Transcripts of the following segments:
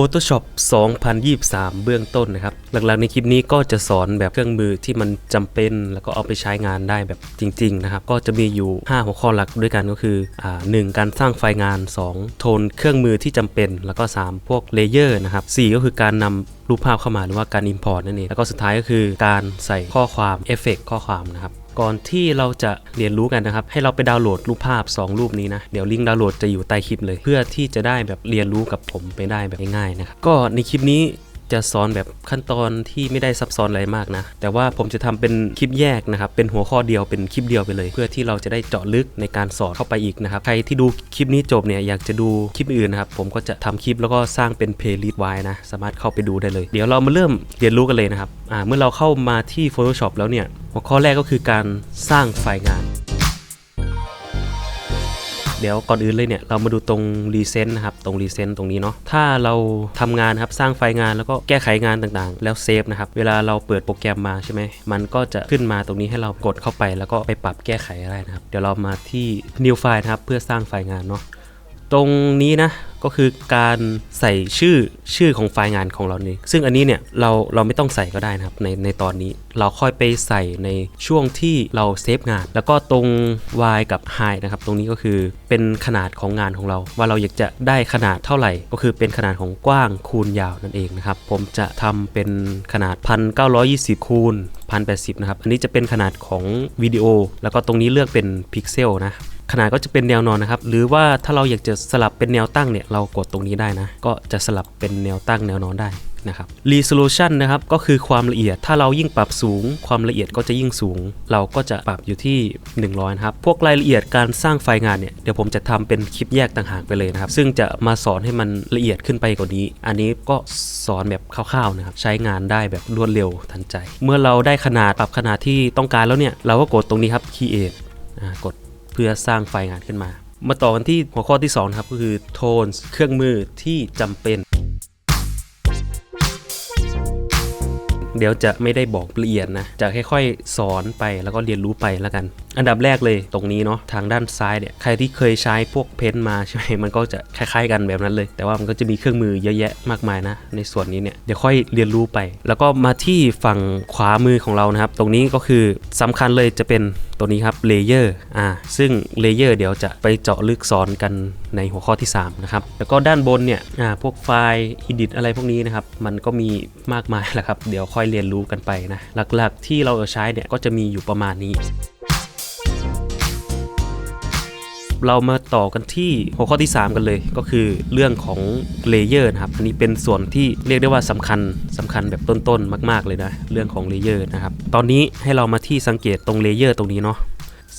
Photoshop 2023 เบื้องต้นนะครับหลักๆในคลิปนี้ก็จะสอนแบบเครื่องมือที่มันจำเป็นแล้วก็เอาไปใช้งานได้แบบจริงๆนะครับก็จะมีอยู่ 5 หัวข้อหลักด้วยกันก็คืออ่า1การสร้างไฟล์งาน 2 โทนเครื่องมือที่จำเป็น แล้วก็ 3 พวกเลเยอร์นะครับ4ก็คือการนำรูปภาพเข้ามาหรือว่าการ Import นั่นเอง แล้วก็สุดท้ายก็คือการใส่ข้อความเอฟเฟกข้อความนะครับ ก่อนที่เราจะเรียนรู้กันนะครับ ให้เราไปดาวน์โหลดรูปภาพ 2 รูปนี้นะ เดี๋ยวลิงก์ดาวน์โหลดจะอยู่ใต้คลิปเลย เพื่อที่จะได้แบบเรียนรู้กับผมไปได้แบบง่ายๆนะครับ ก็ในคลิปนี้ จะสอนแบบขั้นตอนที่ไม่ได้ซับซ้อนอะไรมากนะ แต่ว่าผมจะทำเป็นคลิปแยกนะครับ เป็นหัวข้อเดียวเป็นคลิปเดียวไปเลย เพื่อที่เราจะได้เจาะลึกในการสอนเข้าไปอีกนะครับ ใครที่ดูคลิปนี้จบเนี่ยอยากจะดูคลิปอื่นนะครับผมก็จะทำคลิปแล้วก็สร้างเป็นเพลย์ลิสต์ไว้นะ สามารถเข้าไปดูได้เลย เดี๋ยวเรามาเริ่มเรียนรู้กันเลยนะครับอ่าเมื่อเราเข้ามาที่ Photoshop แล้วเนี่ยหัวข้อแรกก็คือการสร้างไฟล์งาน เดี๋ยวก่อนอื่นเลยเนี่ยเรามาดูตรงรีเซนต์นะครับตรงรีเซนต์ตรงนี้เนาะถ้าเราทำงานครับสร้างไฟล์งานแล้วก็แก้ไขงานต่างๆ แล้วเซฟนะครับเวลาเราเปิดโปรแกรมมาใช่ไหมมันก็จะขึ้นมาตรงนี้ให้เรากดเข้าไป แล้วก็ไปปรับแก้ไขอะไรนะครับ เดี๋ยวเรามาที่ new file นะครับเพื่อสร้างไฟล์งานเนาะ ตรงนี้นะก็คือการใส่ชื่อชื่อของไฟล์งานของเรานี่ซึ่งอันนี้เนี่ยเราเราไม่ต้องใส่ก็ได้นะครับในในตอนนี้เราค่อยไปใส่ในช่วงที่เราเซฟงาน แล้วก็ตรง y กับ high นะครับตรงนี้ก็คือเป็นขนาดของงานของเรา ว่าเราอยากจะได้ขนาดเท่าไหร่ ก็คือเป็นขนาดของกว้างคูณยาวนั่นเองนะครับผมจะทำเป็นขนาด 1920 คูณ1080 นะครับอันนี้จะเป็นขนาดของวิดีโอ แล้วก็ตรงนี้เลือกเป็นพิกเซลนะ ขนาดก็จะเป็นแนวนอนนะครับ หรือว่าถ้าเราอยากจะสลับเป็นแนวตั้งเนี่ยเรากดตรงนี้ได้นะ ก็จะสลับเป็นแนวตั้งแนวนอนได้นะครับ resolution นะครับก็คือความละเอียด ถ้าเรายิ่งปรับสูง ความละเอียดก็จะยิ่งสูง เราก็จะปรับอยู่ที่ 100นะครับ พวกรายละเอียดการสร้างไฟล์งานเนี่ย เดี๋ยวผมจะทำเป็นคลิปแยกต่างหากไปเลยนะครับ ซึ่งจะมาสอนให้มันละเอียดขึ้นไปกว่านี้ อันนี้ก็สอนแบบคร่าวๆนะครับ ใช้งานได้แบบรวดเร็วทันใจ เมื่อเราได้ขนาดปรับขนาดที่ต้องการแล้วเนี่ย เราก็กดตรงนี้ครับ create กด พื่อสร้างไฟล์งานขึ้นมา มาต่อกันที่หัวข้อที่2ครับก็คือ Tones เครื่องมือที่จำเป็น เดี๋ยวจะไม่ได้บอกละเอียดนะ จะค่อยๆ สอนไปแล้วก็เรียนรู้ไปแล้วกัน อันดับแรกเลยตรงนี้เนาะทางด้านซ้ายเนี่ยใครที่เคยใช้พวกเพ้นท์มาใช่ไหมมันก็จะคล้ายๆกันแบบนั้นเลย แต่ว่ามันก็จะมีเครื่องมือเยอะแยะมากมายนะ ในส่วนนี้เนี่ยเดี๋ยวค่อยเรียนรู้ไป แล้วก็มาที่ฝั่งขวามือของเรานะครับ ตรงนี้ก็คือสำคัญเลยจะเป็นตัวนี้ครับเลเยอร์อ่าซึ่งเลเยอร์เดี๋ยวจะไปเจาะลึกสอนกันในหัวข้อที่ 3 นะครับ แล้วก็ด้านบนเนี่ยอ่าพวกไฟล์ edit อะไรพวกนี้นะครับ มันก็มีมากมายแหละครับ เดี๋ยวค่อยเรียนรู้กันไปนะ หลักๆที่เราใช้เนี่ยก็จะมีอยู่ประมาณนี้ เรามาต่อกันที่หัวข้อที่ 3 กันเลย ก็คือเรื่องของเลเยอร์นะครับอันนี้เป็นส่วนที่เรียกได้ว่าสำคัญสำคัญแบบต้นๆมาก ๆเลยนะเรื่องของเลเยอร์นะครับตอนนี้ให้เรามาที่สังเกตตรงเลเยอร์ตรงนี้เนาะ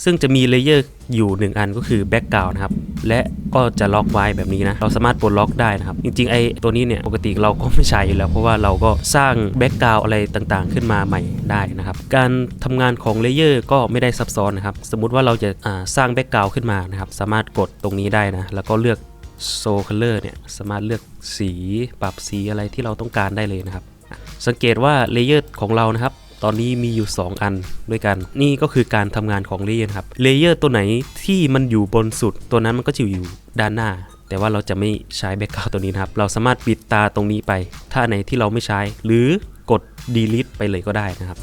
ซึ่งจะมีเลเยอร์อยู่ 1 อันก็คือแบ็กกราวน์นะครับ และก็จะล็อกไว้แบบนี้นะ เราสามารถปลดล็อกได้นะครับ จริงๆ ไอ้ตัวนี้เนี่ยปกติเราก็ไม่ใช้อยู่แล้ว เพราะว่าเราก็สร้างแบ็กกราวน์อะไรต่างๆ ขึ้นมาใหม่ได้นะครับ การทำงานของเลเยอร์ก็ไม่ได้ซับซ้อนนะครับ สมมุติว่าเราจะาสร้างแบ็กกราวน์ขึ้นมานะครับ สามารถกดตรงนี้ได้นะ แล้วก็เลือกโซคัลเลอร์เนี่ยสามารถเลือกสีปรับสีอะไรที่เราต้องการได้เลยนะครับ สังเกตว่าเลเยอร์ของเรานะครับ ตอนนี้มีอยู่ 2 อันด้วยกัน นี่ก็คือการทำงานของเลเยอร์ครับเลเยอร์ตัวไหนที่มันอยู่บนสุด ตัวนั้นมันก็จะอยู่ด้านหน้า แต่ว่าเราจะไม่ใช้แบ็กกราวตัวนี้นะครับ เราสามารถปิดตาตรงนี้ไป ถ้าไหนที่เราไม่ใช้ หรือกด delete ไปเลยก็ได้นะครับ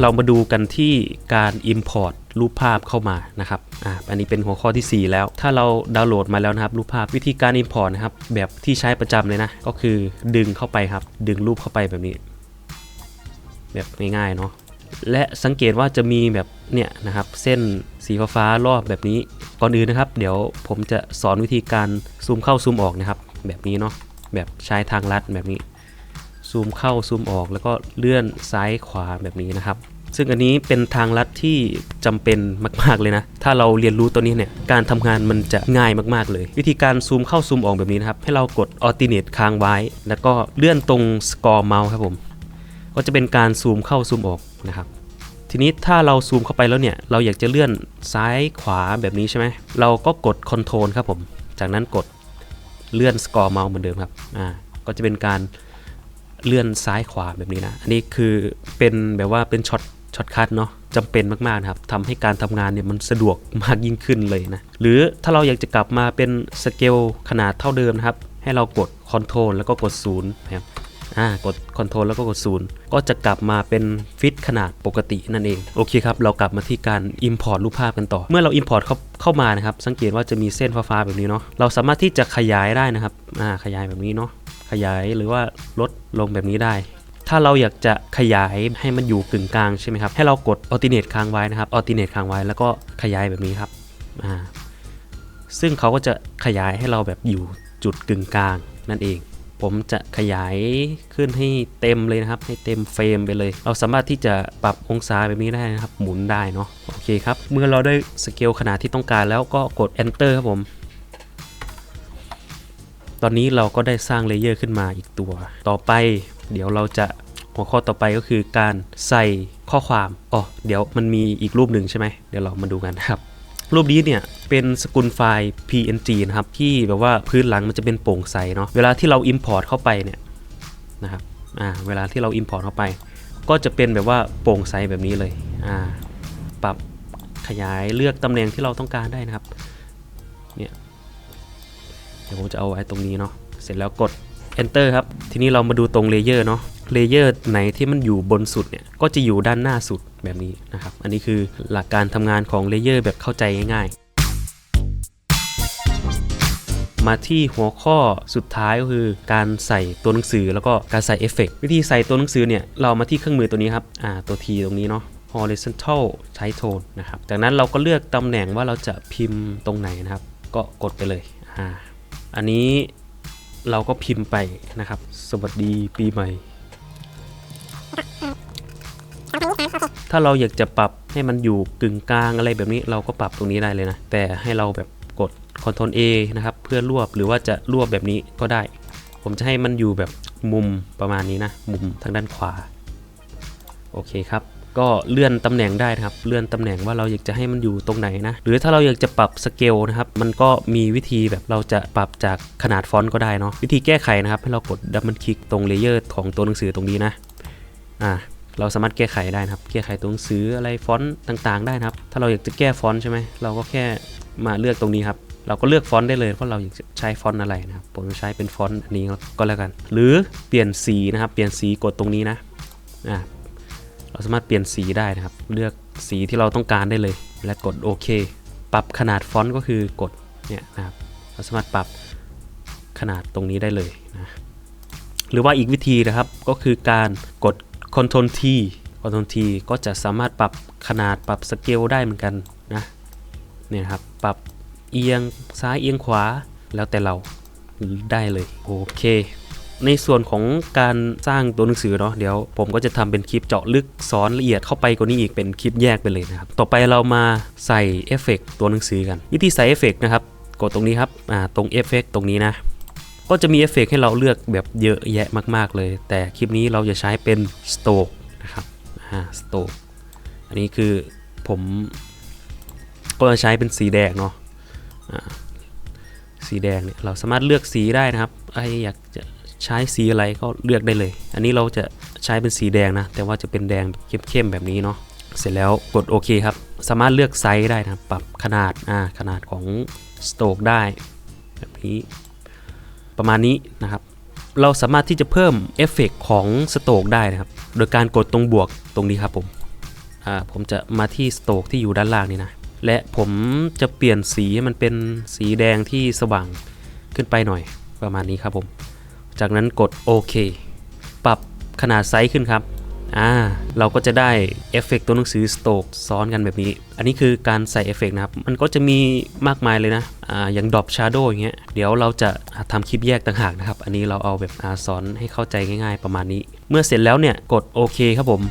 เรามาดูกันที่การ Import รูปภาพเข้ามานะครับ อ่า อันนี้เป็นหัวข้อที่ 4 แล้ว ถ้าเราดาวน์โหลดมาแล้วนะครับ รูปภาพวิธีการ Import นะครับ แบบที่ใช้ประจำเลยนะ ก็คือดึงเข้าไปครับ ดึงรูปเข้าไปแบบนี้ แบบง่ายๆเนาะ และสังเกตว่าจะมีแบบเนี่ยนะครับ เส้นสีฟ้าๆรอบแบบนี้ ก่อนอื่นนะครับ เดี๋ยวผมจะสอนวิธีการซูมเข้าซูมออกนะครับ แบบนี้เนาะ แบบใช้ทางลัดแบบนี้ ซูมเข้าซูมออกแล้วก็เลื่อนซ้ายขวาแบบนี้นะครับ ซึ่งอันนี้เป็นทางลัดที่จำเป็นมาก ๆเลยนะ ถ้าเราเรียนรู้ตัวนี้เนี่ยการทำงานมันจะง่ายมากๆเลย วิธีการซูมเข้าซูมออกแบบนี้นะครับ ให้เรากด alternate ค้างไว้ แล้วก็เลื่อนตรง score mouse ครับผมก็จะเป็นการซูมเข้าซูมออกนะครับทีนี้ถ้าเราซูมเข้าไปแล้วเนี่ย เราอยากจะเลื่อนซ้ายขวาแบบนี้ใช่ไหม เราก็กด Control ครับผม จากนั้นกดเลื่อน score mouse เหมือนเดิมครับ อ่า ก็จะเป็นการ เลื่อนซ้ายขวาแบบนี้นะ อันนี้คือเป็นแบบว่าเป็นช็อตช็อตคัทเนาะจำเป็นมากๆนะครับทำให้การทำงานเนี่ยมันสะดวกมากยิ่งขึ้นเลยนะ หรือถ้าเราอยากจะกลับมาเป็นสเกลขนาดเท่าเดิมนะครับ ให้เรากด Ctrl แล้วก็กด0นะครับอ่ากด Ctrl แล้วก็กด0ก็จะกลับมาเป็นฟิตขนาดปกตินั่นเอง โอเคครับ เรากลับมาที่การ Import รูปภาพกันต่อ เมื่อเรา Import เข้าเข้ามานะครับ สังเกตว่าจะมีเส้นฟ้าๆแบบนี้เนาะ เราสามารถที่จะขยายได้นะครับ อ่า ขยายแบบนี้เนาะ ขยายหรือว่าลดลงแบบนี้ได้ ถ้าเราอยากจะขยายให้มันอยู่กึ่งกลางใช่ไหมครับ ให้เรากด Alternate ค้างไว้นะครับ Alternate ค้างไว้แล้วก็ขยายแบบนี้ครับอ่าซึ่งเขาก็จะขยายให้เราแบบอยู่จุดกึ่งกลางนั่นเอง ผมจะขยายขึ้นให้เต็มเลยนะครับ ให้เต็มเฟรมไปเลย เราสามารถที่จะปรับองศาแบบนี้ได้นะครับ หมุนได้เนาะ โอเคครับ เมื่อเราได้สเกลขนาดที่ต้องการแล้วก็กด enter ครับผม ตอนนี้เราก็ได้สร้างเลเยอร์ขึ้นมาอีกตัว ต่อไป เดี๋ยวเราจะหัวข้อต่อไปก็คือการใส่ข้อความอ๋อเดี๋ยวมันมีอีกรูปหนึ่งใช่ไหมเดี๋ยวเรามาดูกันนะครับ รูปนี้เนี่ยเป็นสกุลไฟล์ PNG นะครับ ที่แบบว่าพื้นหลังมันจะเป็นโปร่งใสเนาะเวลาที่เรา Import เข้าไปเนี่ยนะครับอ่าเวลาที่เรา Import เข้าไป ก็จะเป็นแบบว่าโปร่งใสแบบนี้เลยอ่าปรับขยายเลือกตำแหน่งที่เราต้องการได้นะครับเนี่ย เดี๋ยวผมจะเอาไว้ตรงนี้เนาะเสร็จแล้วกด enter ครับ ทีนี้เรามาดูตรงเลเยอร์เนาะเลเยอร์ไหนที่มันอยู่บนสุดเนี่ยก็จะอยู่ด้านหน้าสุดแบบนี้นะครับ อันนี้คือหลักการทำงานของเลเยอร์แบบเข้าใจง่ายๆมาที่หัวข้อสุดท้ายก็คือการใส่ตัวหนังสือแล้วก็การใส่เอฟเฟกต์วิธีใส่ตัวหนังสือเนี่ย เรามาที่เครื่องมือตัวนี้ครับอ่าตัว T ตรงนี้เนาะ horizontal type tone นะครับ จากนั้นเราก็เลือกตำแหน่งว่าเราจะพิมพ์ตรงไหนนะครับ ก็กดไปเลยอ่า อันนี้เราก็พิมพ์ไปนะครับ สวัสดีปีใหม่ ถ้าเราอยากจะปรับให้มันอยู่กึ่งกลางอะไรแบบนี้เราก็ปรับตรงนี้ได้เลยนะ แต่ให้เราแบบกด Ctrl A นะครับ เพื่อรวบหรือว่าจะรวบแบบนี้ก็ได้ ผมจะให้มันอยู่แบบมุมประมาณนี้นะ มุมทางด้านขวา โอเคครับ ก็เลื่อนตำแหน่งได้นะครับ เลื่อนตำแหน่งว่าเราอยากจะให้มันอยู่ตรงไหนนะ หรือถ้าเราอยากจะปรับสเกลนะครับ มันก็มีวิธีแบบเราจะปรับจากขนาดฟอนต์ก็ได้เนาะ วิธีแก้ไขนะครับ ให้เรากดดับเบิลคลิกตรงเลเยอร์ของตัวหนังสือตรงนี้นะ อ่า เราสามารถแก้ไขได้นะครับ แก้ไขตัวหนังสืออะไรฟอนต์ต่างๆ ได้นะครับ ถ้าเราอยากจะแก้ฟอนต์ใช่ไหม เราก็แค่มาเลือกตรงนี้ครับเราก็เลือกฟอนต์ได้เลยว่าเราอยากใช้ฟอนต์อะไรนะครับผมจะใช้เป็นฟอนต์อันนี้ก็แล้วกัน หรือเปลี่ยนสีนะครับ เปลี่ยนสีกดตรงนี้นะอ่า เราสามารถเปลี่ยนสีได้นะครับ เลือกสีที่เราต้องการได้เลย และกดโอเค ปรับขนาดฟอนต์ก็คือกดเนี่ยนะครับ เราสามารถปรับขนาดตรงนี้ได้เลยนะ หรือว่าอีกวิธีนะครับก็คือการกด Ctrl T Ctrl T ก็จะสามารถปรับขนาดปรับสเกลได้เหมือนกันนะ เนี่ยครับ ปรับเอียงซ้ายเอียงขวาแล้วแต่เราได้เลย โอเค ในส่วนของการสร้างตัวหนังสือเนาะเดี๋ยวผมก็จะทำเป็นคลิปเจาะลึกสอนละเอียดเข้าไปกว่านี้อีกเป็นคลิปแยกไปเลยนะครับ ต่อไปเรามาใส่เอฟเฟกต์ตัวหนังสือกัน วิธีใส่เอฟเฟกต์นะครับกดตรงนี้ครับอ่าตรงเอฟเฟกต์ตรงนี้นะก็จะมีเอฟเฟกต์ให้เราเลือกแบบเยอะแยะมากๆเลย แต่คลิปนี้เราจะใช้เป็น Stroke นะครับอ่า Stroke อันนี้คือผมก็จะใช้เป็นสีแดงเนาะสีแดงเนี่ยเราสามารถเลือกสีได้นะครับไออยากจะ ใช้สีอะไรก็เลือกได้เลย อันนี้เราจะใช้เป็นสีแดงนะ แต่ว่าจะเป็นแดงเข้มๆแบบนี้เนาะ เสร็จแล้วกดโอเคครับ สามารถเลือกไซส์ได้นะปรับขนาดอ่าขนาดของ Stroke ได้แบบนี้ประมาณนี้นะครับ เราสามารถที่จะเพิ่มเอฟเฟกของสโตกได้นะครับ โดยการกดตรงบวกตรงนี้ครับผมอ่าผมจะมาที่สโตกที่อยู่ด้านล่างนี่นะ และผมจะเปลี่ยนสีให้มันเป็นสีแดงที่สว่างขึ้นไปหน่อยประมาณนี้ครับผม จากนั้นกดโอเคปรับขนาดไซส์ขึ้นครับอ่าเราก็จะได้เอฟเฟกตัวหนังสือสโตกซ้อนกันแบบนี้ อันนี้คือการใส่เอฟเฟกนะครับ มันก็จะมีมากมายเลยนะอ่าอย่างดรอปชาร์โดอย่างเงี้ยเดี๋ยวเราจะทำคลิปแยกต่างหากนะครับ อันนี้เราเอาแบบอาสอนให้เข้าใจง่ายๆประมาณนี้ เมื่อเสร็จแล้วเนี่ยกดโอเคครับผม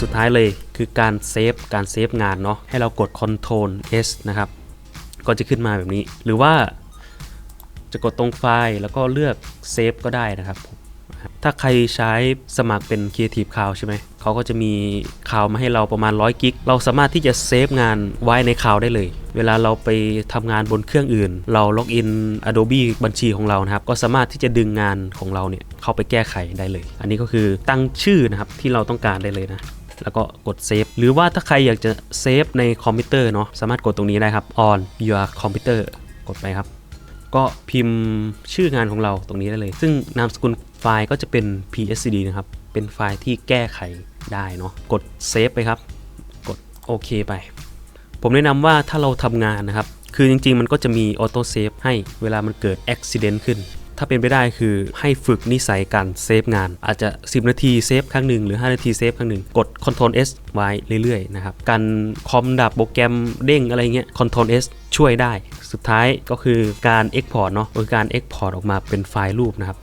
สุดท้ายเลยคือการเซฟการเซฟงานเนาะให้เรากด Ctrl S นะครับ ก็จะขึ้นมาแบบนี้ หรือว่าจะกดตรงไฟล์แล้วก็เลือกเซฟก็ได้นะครับ ถ้าใครใช้สมัครเป็น Creative Cloud ใช่ไหม เขาก็จะมีคลาวมาให้เราประมาณ 100 กิก เราสามารถที่จะเซฟงานไว้ในคลาวได้เลย เวลาเราไปทำงานบนเครื่องอื่น เราล็อกอิน Adobe บัญชีของเรานะครับ ก็สามารถที่จะดึงงานของเราเนี่ยเข้าไปแก้ไขได้เลย อันนี้ก็คือตั้งชื่อนะครับที่เราต้องการได้เลยนะ แล้วก็กดเซฟหรือว่าถ้าใครอยากจะเซฟในคอมพิวเตอร์เนาะสามารถกดตรงนี้ได้ครับ on your computer กดไปครับ ก็พิมพ์ชื่องานของเราตรงนี้ได้เลย ซึ่งนามสกุลไฟล์ก็จะเป็น pscd นะครับ เป็นไฟล์ที่แก้ไขได้เนาะกดเซฟไปครับ กดโอเคไป ผมแนะนำว่าถ้าเราทำงานนะครับ คือจริงๆ มันก็จะมีออโต้เซฟให้เวลามันเกิดอุบิเหตุขึ้น ถ้าเป็นไปได้คือให้ฝึกนิสัยการเซฟงาน อาจจะ 10 นาทีเซฟครั้งหนึ่งหรือ 5 นาทีเซฟครั้งหนึ่งกด Ctrl S ไว้เรื่อยๆนะครับการคอมดับโปรแกรมเด้งอะไรเงี้ย Ctrl S ช่วยได้ สุดท้ายก็คือการ Export เนาะโดยการ Export ออกมาเป็นไฟล์รูปนะครับ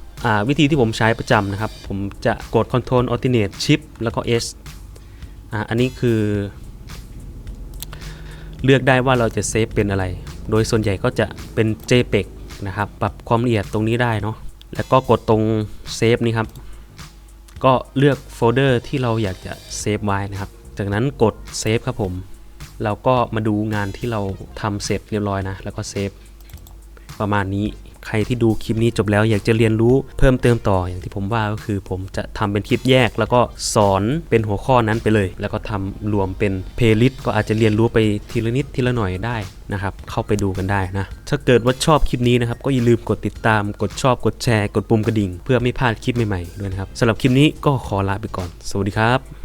วิธีที่ผมใช้ประจำนะครับ ผมจะกด Ctrl Alternate Shift แล้วก็ S ออันนี้คือ เลือกได้ว่าเราจะเซฟเป็นอะไร โดยส่วนใหญ่ก็จะเป็น JPEG นะครับ ปรับความละเอียดตรงนี้ได้เนาะ แล้วก็กดตรงเซฟนี่ครับ ก็เลือกโฟลเดอร์ที่เราอยากจะเซฟไว้นะครับ จากนั้นกดเซฟครับผม เราก็มาดูงานที่เราทำเสร็จเรียบร้อยนะ แล้วก็เซฟประมาณนี้ ใครที่ดูคลิปนี้จบแล้วอยากจะเรียนรู้เพิ่มเติมต่ออย่างที่ผมว่าก็คือ ผมจะทำเป็นคลิปแยก แล้วก็สอนเป็นหัวข้อนั้นไปเลย แล้วก็ทำรวมเป็นเพลย์ลิสต์ก็อาจจะเรียนรู้ไปทีละนิดทีละหน่อยได้นะครับเข้าไปดูกันได้นะถ้าเกิดว่าชอบคลิปนี้นะครับก็อย่าลืมกดติดตาม กดชอบกดแชร์ กดปุ่มกระดิ่ง เพื่อไม่พลาดคลิปใหม่ๆด้วยนะครับสำหรับคลิปนี้ก็ขอลาไปก่อน สวัสดีครับ